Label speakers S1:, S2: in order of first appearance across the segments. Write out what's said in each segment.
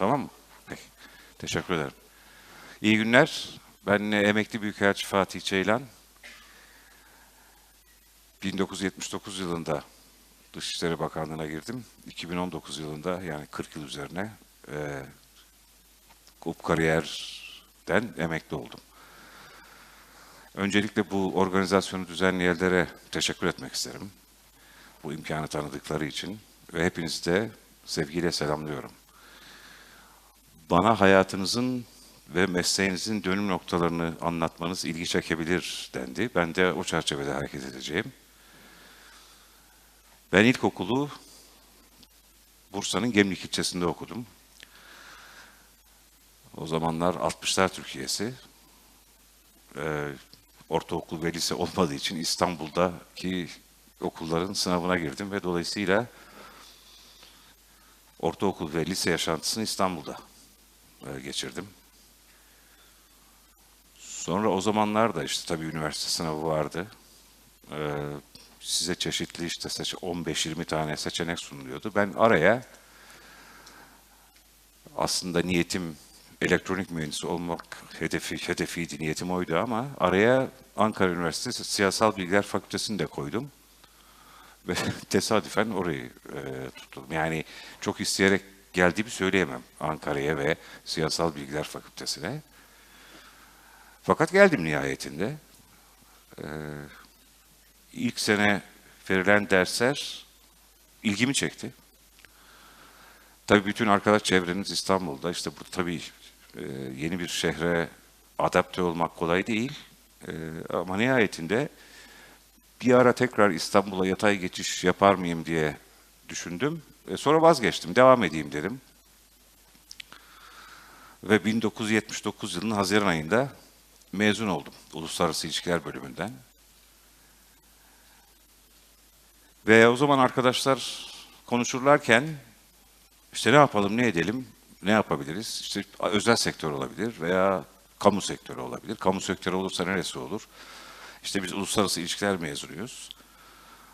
S1: Tamam mı? Peki. Teşekkür ederim. İyi günler. Ben e, emekli büyükelçi Fatih Ceylan. 1979 yılında Dışişleri Bakanlığı'na girdim. 2019 yılında yani 40 yıl üzerine e, hukuk kariyerden emekli oldum. Öncelikle bu organizasyonu düzenleyenlere teşekkür etmek isterim. Bu imkanı tanıdıkları için ve hepinizi de sevgiyle selamlıyorum. Bana hayatınızın ve mesleğinizin dönüm noktalarını anlatmanız ilgi çekebilir dendi. Ben de o çerçevede hareket edeceğim. Ben ilkokulu Bursa'nın Gemlik ilçesinde okudum. O zamanlar 60'lar Türkiye'si. Ee, ortaokul ve lise olmadığı için İstanbul'daki okulların sınavına girdim ve dolayısıyla ortaokul ve lise yaşantısını İstanbul'da geçirdim. Sonra o zamanlar da işte tabii üniversite sınavı vardı. Ee, size çeşitli işte seç 15-20 tane seçenek sunuluyordu. Ben araya aslında niyetim elektronik mühendisi olmak hedefi hedefiydi, niyetim oydu ama araya Ankara Üniversitesi Siyasal Bilgiler Fakültesini de koydum. Ve tesadüfen orayı e, tuttum. Yani çok isteyerek geldiğimi söyleyemem Ankara'ya ve Siyasal Bilgiler Fakültesine. Fakat geldim nihayetinde. Ee, ilk sene verilen dersler ilgimi çekti. Tabii bütün arkadaş çevreniz İstanbul'da. İşte bu tabii e, yeni bir şehre adapte olmak kolay değil. E, ama nihayetinde bir ara tekrar İstanbul'a yatay geçiş yapar mıyım diye düşündüm. E, sonra vazgeçtim, devam edeyim dedim. Ve 1979 yılının Haziran ayında mezun oldum Uluslararası İlişkiler bölümünden. Ve o zaman arkadaşlar konuşurlarken işte ne yapalım, ne edelim, ne yapabiliriz? İşte özel sektör olabilir veya kamu sektörü olabilir. Kamu sektörü olursa neresi olur? İşte biz uluslararası ilişkiler mezunuyuz.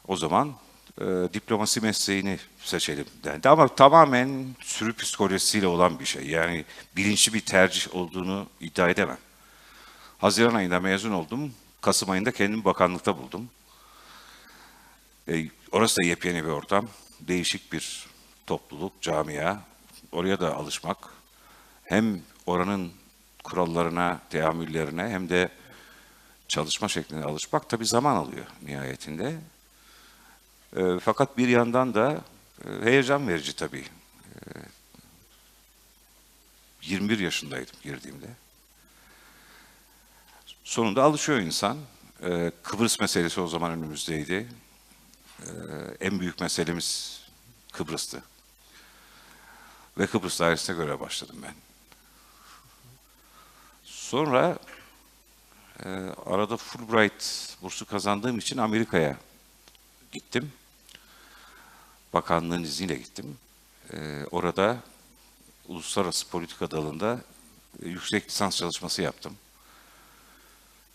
S1: O zaman e, diplomasi mesleğini seçelim dendi. Ama tamamen sürü psikolojisiyle olan bir şey. Yani bilinçli bir tercih olduğunu iddia edemem. Haziran ayında mezun oldum. Kasım ayında kendimi bakanlıkta buldum. E, orası da yepyeni bir ortam. Değişik bir topluluk, camia. Oraya da alışmak. Hem oranın kurallarına, teamüllerine hem de çalışma şekline alışmak tabii zaman alıyor nihayetinde. E, fakat bir yandan da e, heyecan verici tabii. E, 21 yaşındaydım girdiğimde. Sonunda alışıyor insan. E, Kıbrıs meselesi o zaman önümüzdeydi. E, en büyük meselemiz Kıbrıs'tı. Ve Kıbrıs dairesine göre başladım ben. Sonra e, arada Fulbright bursu kazandığım için Amerika'ya gittim. Bakanlığın izniyle gittim. E, orada uluslararası politika dalında e, yüksek lisans çalışması yaptım.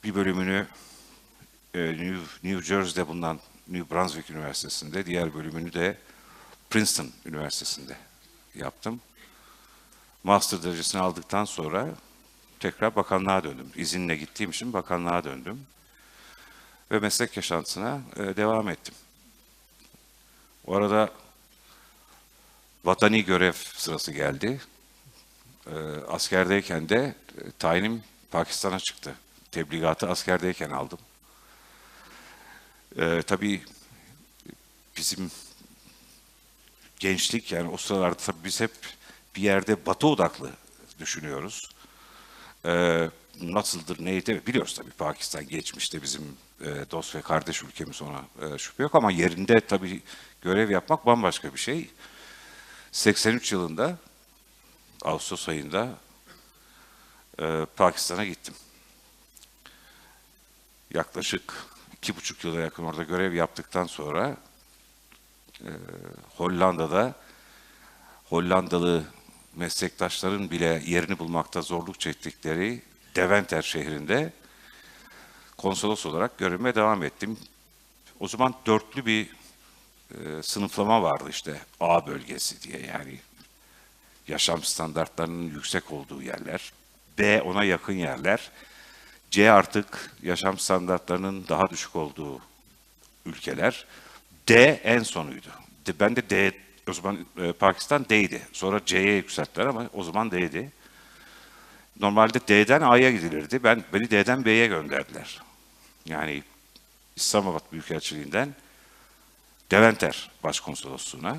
S1: Bir bölümünü e, New, New Jersey'de bulunan New Brunswick Üniversitesi'nde, diğer bölümünü de Princeton Üniversitesi'nde yaptım. Master derecesini aldıktan sonra tekrar bakanlığa döndüm. İzinle gittiğim için bakanlığa döndüm. Ve meslek yaşantısına e, devam ettim. O arada vatani görev sırası geldi. E, askerdeyken de e, tayinim Pakistan'a çıktı. Tebligatı askerdeyken aldım. E, tabii bizim gençlik yani o sıralarda tabii biz hep bir yerde batı odaklı düşünüyoruz. Ee, nasıldır, neydi biliyoruz tabii Pakistan geçmişte bizim e, dost ve kardeş ülkemiz ona e, şüphe yok ama yerinde tabii görev yapmak bambaşka bir şey. 83 yılında Ağustos ayında e, Pakistan'a gittim. Yaklaşık iki buçuk yıla yakın orada görev yaptıktan sonra Hollanda'da Hollandalı meslektaşların bile yerini bulmakta zorluk çektikleri Deventer şehrinde konsolos olarak görevime devam ettim. O zaman dörtlü bir e, sınıflama vardı işte A bölgesi diye yani yaşam standartlarının yüksek olduğu yerler. B ona yakın yerler. C artık yaşam standartlarının daha düşük olduğu ülkeler. D en sonuydu. Ben de D, o zaman e, Pakistan D'ydi. Sonra C'ye yükselttiler ama o zaman D'ydi. Normalde D'den A'ya gidilirdi. Ben beni D'den B'ye gönderdiler. Yani İslamabad Büyükelçiliğinden Deventer Başkonsolosluğuna.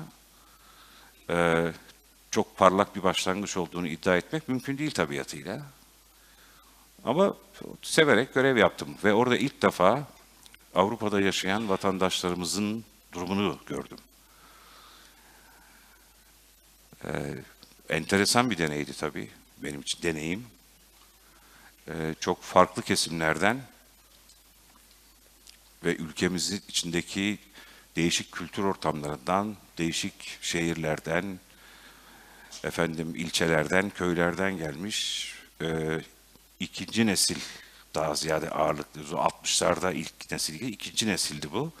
S1: Ee, çok parlak bir başlangıç olduğunu iddia etmek mümkün değil tabiatıyla. Ama severek görev yaptım ve orada ilk defa Avrupa'da yaşayan vatandaşlarımızın durumunu gördüm. Ee, enteresan bir deneydi tabii benim için deneyim. Ee, çok farklı kesimlerden ve ülkemizin içindeki değişik kültür ortamlarından, değişik şehirlerden, efendim ilçelerden, köylerden gelmiş e, ikinci nesil daha ziyade ağırlıklı. O 60'larda ilk nesil, ikinci nesildi bu.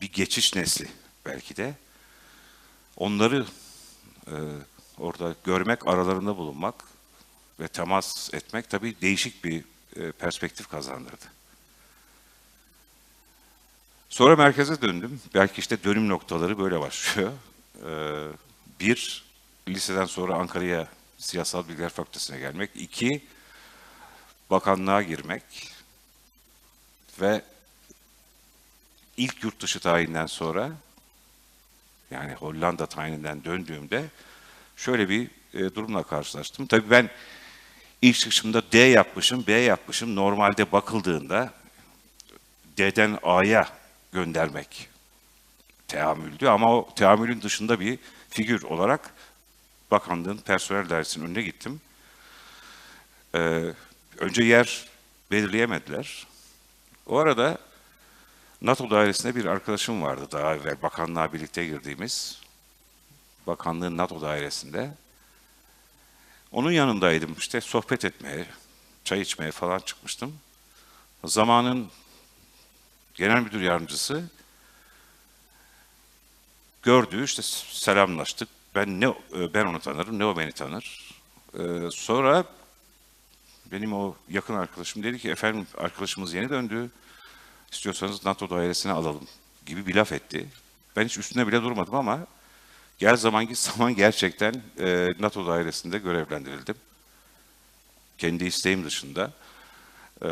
S1: Bir geçiş nesli belki de. Onları e, orada görmek, aralarında bulunmak ve temas etmek tabii değişik bir e, perspektif kazandırdı. Sonra merkeze döndüm. Belki işte dönüm noktaları böyle başlıyor. Ee, bir, liseden sonra Ankara'ya Siyasal Bilgiler Fakültesine gelmek. İki, bakanlığa girmek. Ve ilk yurt dışı tayinden sonra, yani Hollanda tayininden döndüğümde şöyle bir e, durumla karşılaştım. Tabii ben ilk çıkışımda D yapmışım, B yapmışım. Normalde bakıldığında D'den A'ya göndermek teamüldü ama o teamülün dışında bir figür olarak bakanlığın personel dairesinin önüne gittim. Ee, önce yer belirleyemediler. O arada NATO dairesinde bir arkadaşım vardı daha evvel bakanlığa birlikte girdiğimiz. Bakanlığın NATO dairesinde. Onun yanındaydım işte sohbet etmeye, çay içmeye falan çıkmıştım. Zamanın genel müdür yardımcısı gördü işte selamlaştık. Ben ne ben onu tanırım, ne o beni tanır. Ee, sonra benim o yakın arkadaşım dedi ki efendim arkadaşımız yeni döndü. İstiyorsanız NATO dairesine alalım gibi bir laf etti. Ben hiç üstüne bile durmadım ama gel zaman zaman gerçekten e, NATO dairesinde görevlendirildim. Kendi isteğim dışında. Ee,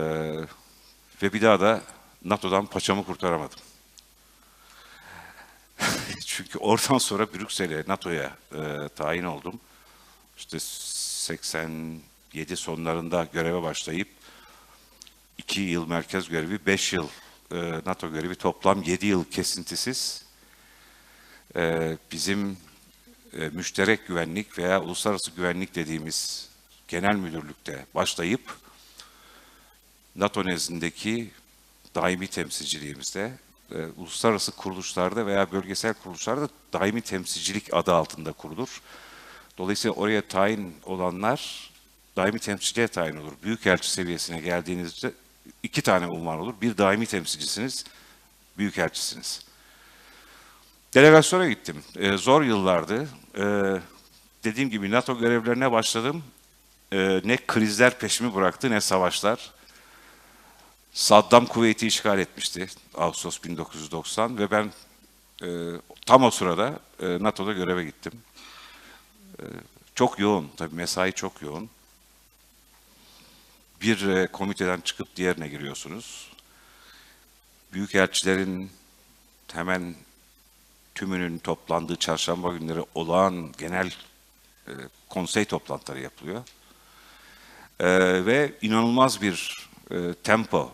S1: ve bir daha da NATO'dan paçamı kurtaramadım. Çünkü oradan sonra Brüksel'e, NATO'ya e, tayin oldum. İşte 87 sonlarında göreve başlayıp 2 yıl merkez görevi, 5 yıl e, NATO görevi, toplam 7 yıl kesintisiz e, bizim e, müşterek güvenlik veya uluslararası güvenlik dediğimiz genel müdürlükte başlayıp NATO nezdindeki daimi temsilciliğimizde e, uluslararası kuruluşlarda veya bölgesel kuruluşlarda daimi temsilcilik adı altında kurulur. Dolayısıyla oraya tayin olanlar daimi temsilciye tayin olur. Büyükelçi seviyesine geldiğinizde iki tane unvan olur. Bir daimi temsilcisiniz, büyükelçisiniz. Delegasyona gittim. E, zor yıllardı. E, dediğim gibi NATO görevlerine başladım. E, ne krizler peşimi bıraktı ne savaşlar. Saddam Kuveyt'i işgal etmişti Ağustos 1990 ve ben e, tam o sırada e, NATO'da göreve gittim. E, çok yoğun, tabii mesai çok yoğun. Bir e, komiteden çıkıp diğerine giriyorsunuz. Büyükelçilerin hemen tümünün toplandığı çarşamba günleri olağan genel e, konsey toplantıları yapılıyor. E, ve inanılmaz bir e, tempo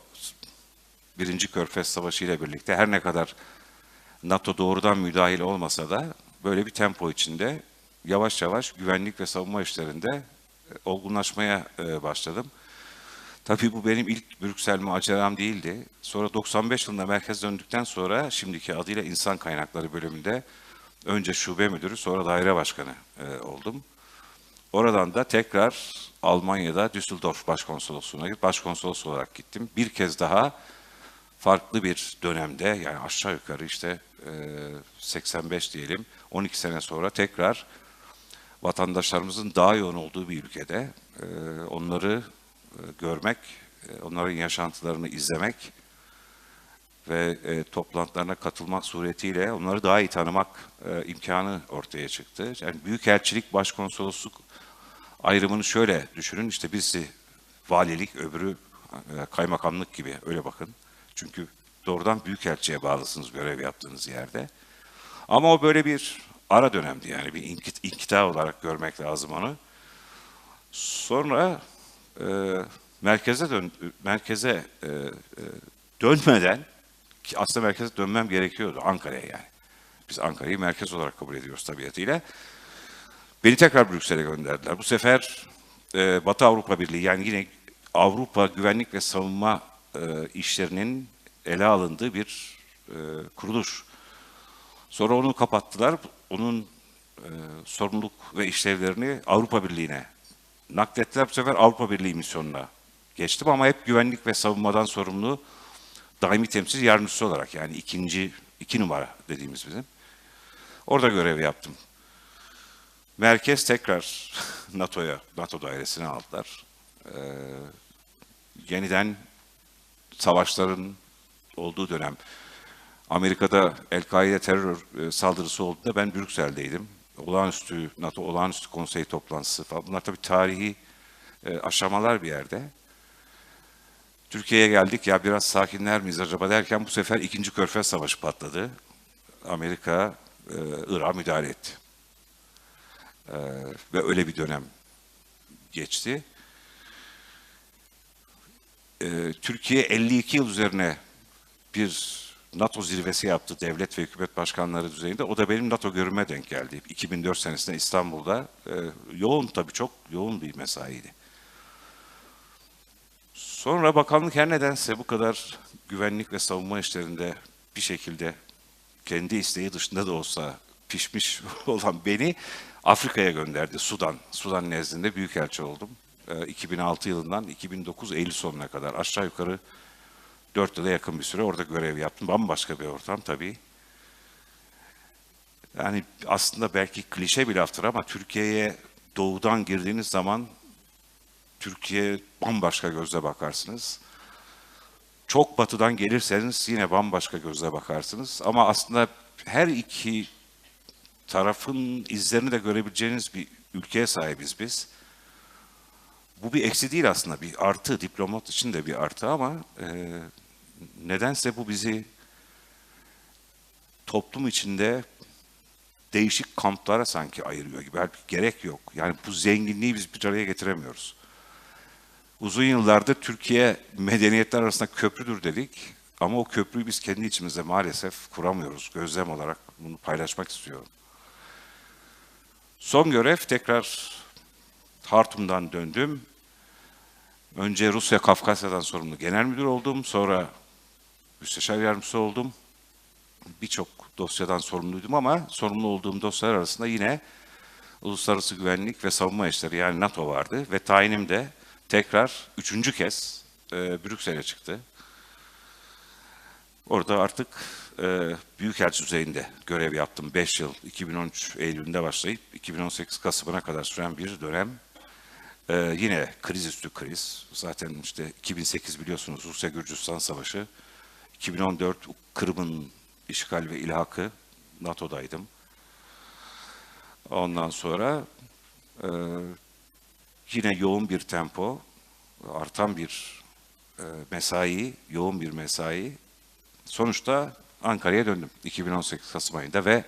S1: Birinci Körfez Savaşı ile birlikte her ne kadar NATO doğrudan müdahil olmasa da böyle bir tempo içinde yavaş yavaş güvenlik ve savunma işlerinde e, olgunlaşmaya e, başladım. Tabii bu benim ilk Brüksel maceram değildi. Sonra 95 yılında merkez döndükten sonra şimdiki adıyla İnsan Kaynakları bölümünde önce şube müdürü sonra daire başkanı e, oldum. Oradan da tekrar Almanya'da Düsseldorf Başkonsolosluğu'na başkonsolos olarak gittim. Bir kez daha farklı bir dönemde yani aşağı yukarı işte 85 diyelim 12 sene sonra tekrar vatandaşlarımızın daha yoğun olduğu bir ülkede e, onları e, görmek, e, onların yaşantılarını izlemek ve e, toplantılarına katılmak suretiyle onları daha iyi tanımak e, imkanı ortaya çıktı. Yani büyükelçilik, başkonsolosluk ayrımını şöyle düşünün. İşte birisi valilik, öbürü e, kaymakamlık gibi öyle bakın. Çünkü doğrudan büyükelçiye bağlısınız görev yaptığınız yerde. Ama o böyle bir ara dönemdi yani bir inkit, inkita olarak görmek lazım onu. Sonra e, merkeze dön, merkeze e, e, dönmeden ki aslında merkeze dönmem gerekiyordu Ankara'ya yani. Biz Ankara'yı merkez olarak kabul ediyoruz tabiatıyla. Beni tekrar Brüksel'e gönderdiler. Bu sefer e, Batı Avrupa Birliği yani yine Avrupa güvenlik ve savunma e, işlerinin ele alındığı bir e, kuruluş. Sonra onu kapattılar. Onun e, sorumluluk ve işlevlerini Avrupa Birliği'ne naklettiler. Bu sefer Avrupa Birliği misyonuna geçtim ama hep güvenlik ve savunmadan sorumlu daimi temsil yardımcısı olarak yani ikinci, iki numara dediğimiz bizim. Orada görev yaptım. Merkez tekrar NATO'ya, NATO dairesine aldılar. Ee, yeniden savaşların olduğu dönem. Amerika'da El-Kaide terör e, saldırısı olduğunda ben Brüksel'deydim. Olağanüstü, NATO olağanüstü konsey toplantısı falan. Bunlar tabii tarihi e, aşamalar bir yerde. Türkiye'ye geldik ya biraz sakinler miyiz acaba derken bu sefer ikinci Körfez Savaşı patladı. Amerika e, Irak'a müdahale etti. E, ve öyle bir dönem geçti. E, Türkiye 52 yıl üzerine bir NATO zirvesi yaptı devlet ve hükümet başkanları düzeyinde. O da benim NATO görüme denk geldi. 2004 senesinde İstanbul'da. E, yoğun tabii çok yoğun bir mesaiydi. Sonra bakanlık her nedense bu kadar güvenlik ve savunma işlerinde bir şekilde kendi isteği dışında da olsa pişmiş olan beni Afrika'ya gönderdi. Sudan. Sudan nezdinde büyükelçi oldum. 2006 yılından 2009 Eylül sonuna kadar aşağı yukarı 4 yıla yakın bir süre orada görev yaptım. Bambaşka bir ortam tabii. Yani aslında belki klişe bir laftır ama Türkiye'ye doğudan girdiğiniz zaman Türkiye bambaşka gözle bakarsınız. Çok batıdan gelirseniz yine bambaşka gözle bakarsınız. Ama aslında her iki tarafın izlerini de görebileceğiniz bir ülkeye sahibiz biz. Bu bir eksi değil aslında, bir artı. Diplomat için de bir artı ama e, nedense bu bizi toplum içinde değişik kamplara sanki ayırıyor gibi. Halbuki gerek yok. Yani bu zenginliği biz bir araya getiremiyoruz. Uzun yıllardır Türkiye medeniyetler arasında köprüdür dedik. Ama o köprüyü biz kendi içimizde maalesef kuramıyoruz. Gözlem olarak bunu paylaşmak istiyorum. Son görev tekrar Hartum'dan döndüm. Önce Rusya Kafkasya'dan sorumlu genel müdür oldum. Sonra müsteşar yardımcısı oldum. Birçok dosyadan sorumluydum ama sorumlu olduğum dosyalar arasında yine uluslararası güvenlik ve savunma işleri yani NATO vardı ve tayinim de tekrar üçüncü kez e, Brüksel'e çıktı. Orada artık e, Büyükelçi düzeyinde görev yaptım. 5 yıl, 2013 Eylül'ünde başlayıp 2018 Kasım'ına kadar süren bir dönem. E, yine kriz üstü kriz. Zaten işte 2008 biliyorsunuz Rusya-Gürcistan Savaşı. 2014 Kırım'ın işgal ve ilhakı NATO'daydım. Ondan sonra e, yine yoğun bir tempo, artan bir e, mesai, yoğun bir mesai. Sonuçta Ankara'ya döndüm 2018 Kasım ayında ve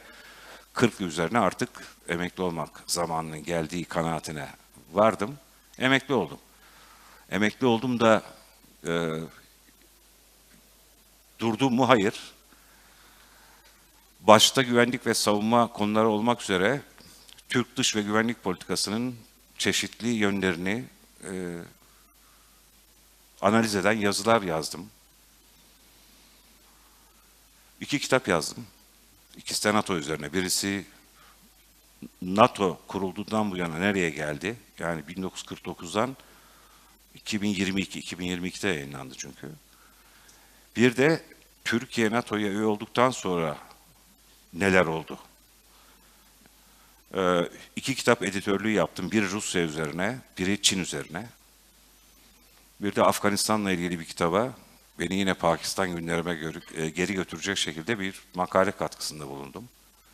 S1: 40 üzerine artık emekli olmak zamanının geldiği kanaatine vardım. Emekli oldum. Emekli oldum da e, durdum mu? Hayır. Başta güvenlik ve savunma konuları olmak üzere Türk dış ve güvenlik politikasının çeşitli yönlerini e, analiz eden yazılar yazdım. İki kitap yazdım. İkisi de NATO üzerine. Birisi NATO kurulduğundan bu yana nereye geldi? Yani 1949'dan 2022, 2022'de yayınlandı çünkü. Bir de Türkiye NATO'ya üye olduktan sonra neler oldu? Ee, iki kitap editörlüğü yaptım. Biri Rusya üzerine, biri Çin üzerine. Bir de Afganistan'la ilgili bir kitaba beni yine Pakistan günlerime görü- e, geri götürecek şekilde bir makale katkısında bulundum.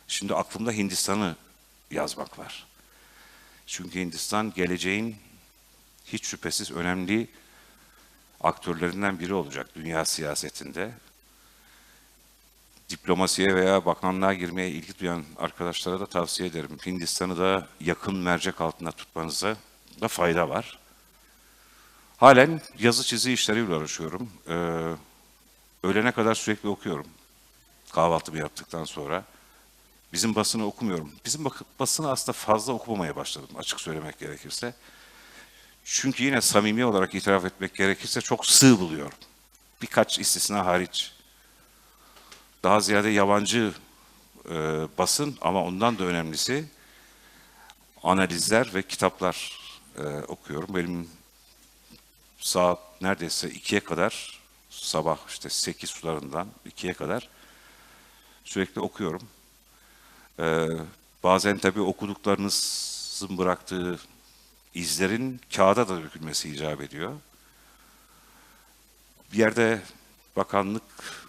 S1: Şimdi aklımda Hindistan'ı yazmak var. Çünkü Hindistan geleceğin hiç şüphesiz önemli aktörlerinden biri olacak dünya siyasetinde. Diplomasiye veya bakanlığa girmeye ilgi duyan arkadaşlara da tavsiye ederim. Hindistan'ı da yakın mercek altında tutmanıza da fayda var. Halen yazı çizi işleriyle uğraşıyorum. Ee, öğlene kadar sürekli okuyorum. Kahvaltımı yaptıktan sonra. Bizim basını okumuyorum. Bizim basını aslında fazla okumamaya başladım açık söylemek gerekirse. Çünkü yine samimi olarak itiraf etmek gerekirse çok sığ buluyorum. Birkaç istisna hariç. Daha ziyade yabancı e, basın ama ondan da önemlisi analizler ve kitaplar e, okuyorum. Benim saat neredeyse ikiye kadar sabah işte sekiz sularından ikiye kadar sürekli okuyorum. Ee, bazen tabii okuduklarınızın bıraktığı izlerin kağıda da dökülmesi icap ediyor. Bir yerde bakanlık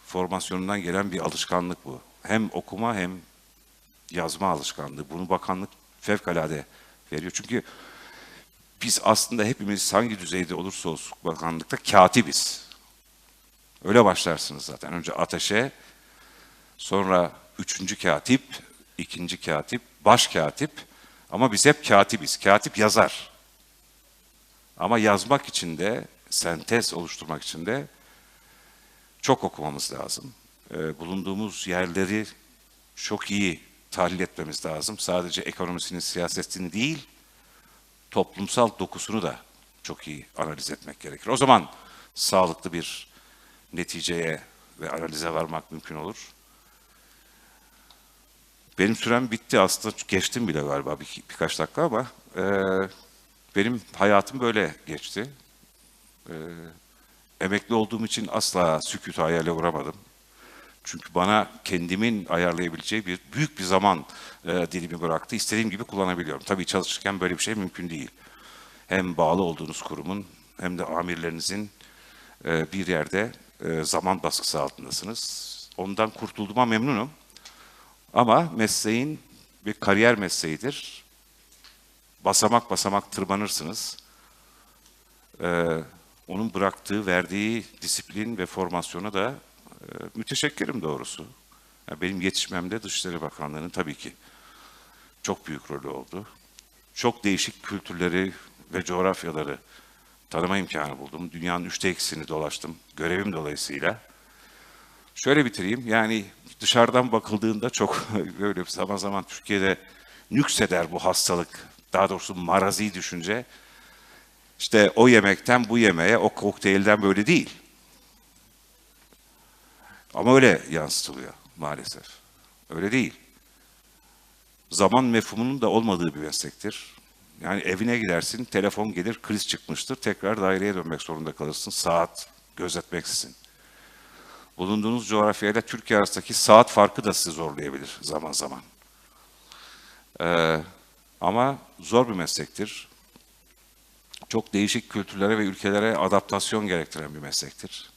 S1: formasyonundan gelen bir alışkanlık bu. Hem okuma hem yazma alışkanlığı. Bunu bakanlık fevkalade veriyor. Çünkü biz aslında hepimiz hangi düzeyde olursa olsun bakanlıkta katibiz. Öyle başlarsınız zaten. Önce ateşe, sonra üçüncü katip, ikinci katip, baş katip. Ama biz hep katibiz. Katip yazar. Ama yazmak için de, sentez oluşturmak için de çok okumamız lazım. Ee, bulunduğumuz yerleri çok iyi tahlil etmemiz lazım. Sadece ekonomisini, siyasetini değil, toplumsal dokusunu da çok iyi analiz etmek gerekir. O zaman sağlıklı bir neticeye ve analize varmak mümkün olur. Benim sürem bitti aslında geçtim bile galiba bir, birkaç dakika ama e, benim hayatım böyle geçti. E, emekli olduğum için asla sükût hayale uğramadım. Çünkü bana kendimin ayarlayabileceği bir büyük bir zaman e, dilimi bıraktı. İstediğim gibi kullanabiliyorum. Tabii çalışırken böyle bir şey mümkün değil. Hem bağlı olduğunuz kurumun hem de amirlerinizin e, bir yerde e, zaman baskısı altındasınız. Ondan kurtulduğuma memnunum. Ama mesleğin bir kariyer mesleğidir. Basamak basamak tırmanırsınız. Ee, onun bıraktığı, verdiği disiplin ve formasyona da e, müteşekkirim doğrusu. Yani benim yetişmemde Dışişleri Bakanlığı'nın tabii ki çok büyük rolü oldu. Çok değişik kültürleri ve coğrafyaları tanıma imkanı buldum. Dünyanın üçte ikisini dolaştım görevim dolayısıyla. Şöyle bitireyim. Yani dışarıdan bakıldığında çok böyle zaman zaman Türkiye'de nükseder bu hastalık. Daha doğrusu marazi düşünce. İşte o yemekten bu yemeğe, o kokteylden böyle değil. Ama öyle yansıtılıyor maalesef. Öyle değil. Zaman mefhumunun da olmadığı bir meslektir. Yani evine gidersin, telefon gelir, kriz çıkmıştır. Tekrar daireye dönmek zorunda kalırsın. Saat gözetmeksizin bulunduğunuz coğrafyayla Türkiye arasındaki saat farkı da sizi zorlayabilir zaman zaman. Ee, ama zor bir meslektir. Çok değişik kültürlere ve ülkelere adaptasyon gerektiren bir meslektir.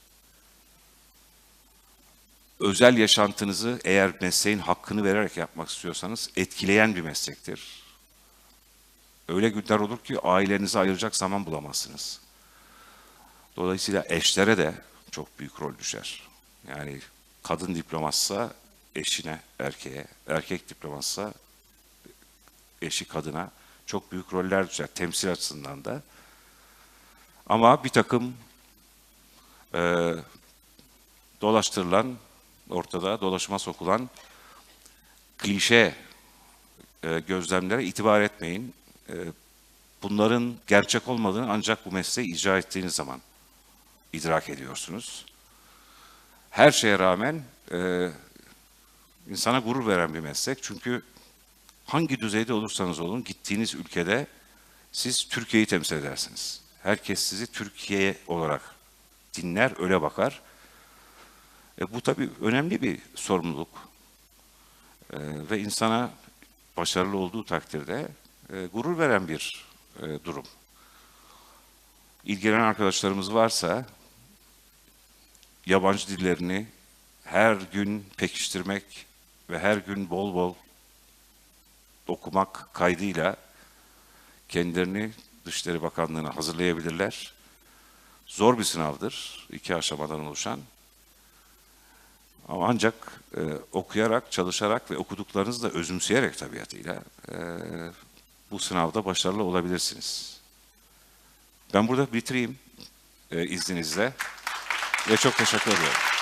S1: Özel yaşantınızı eğer mesleğin hakkını vererek yapmak istiyorsanız etkileyen bir meslektir. Öyle günler olur ki ailenize ayıracak zaman bulamazsınız. Dolayısıyla eşlere de çok büyük rol düşer. Yani kadın diplomatsa eşine, erkeğe, erkek diplomatsa eşi kadına çok büyük roller düşer temsil açısından da. Ama bir takım e, dolaştırılan, ortada dolaşıma sokulan klişe e, gözlemlere itibar etmeyin. E, bunların gerçek olmadığını ancak bu mesleği icra ettiğiniz zaman idrak ediyorsunuz her şeye rağmen e, insana gurur veren bir meslek. Çünkü hangi düzeyde olursanız olun gittiğiniz ülkede siz Türkiye'yi temsil edersiniz. Herkes sizi Türkiye olarak dinler, öyle bakar. E, bu tabii önemli bir sorumluluk. E, ve insana başarılı olduğu takdirde e, gurur veren bir e, durum. İlgilenen arkadaşlarımız varsa yabancı dillerini her gün pekiştirmek ve her gün bol bol okumak kaydıyla kendilerini Dışişleri Bakanlığı'na hazırlayabilirler. Zor bir sınavdır, iki aşamadan oluşan. Ama ancak e, okuyarak, çalışarak ve okuduklarınızı da özümseyerek tabiatıyla e, bu sınavda başarılı olabilirsiniz. Ben burada bitireyim e, izninizle ve çok teşekkür ediyorum.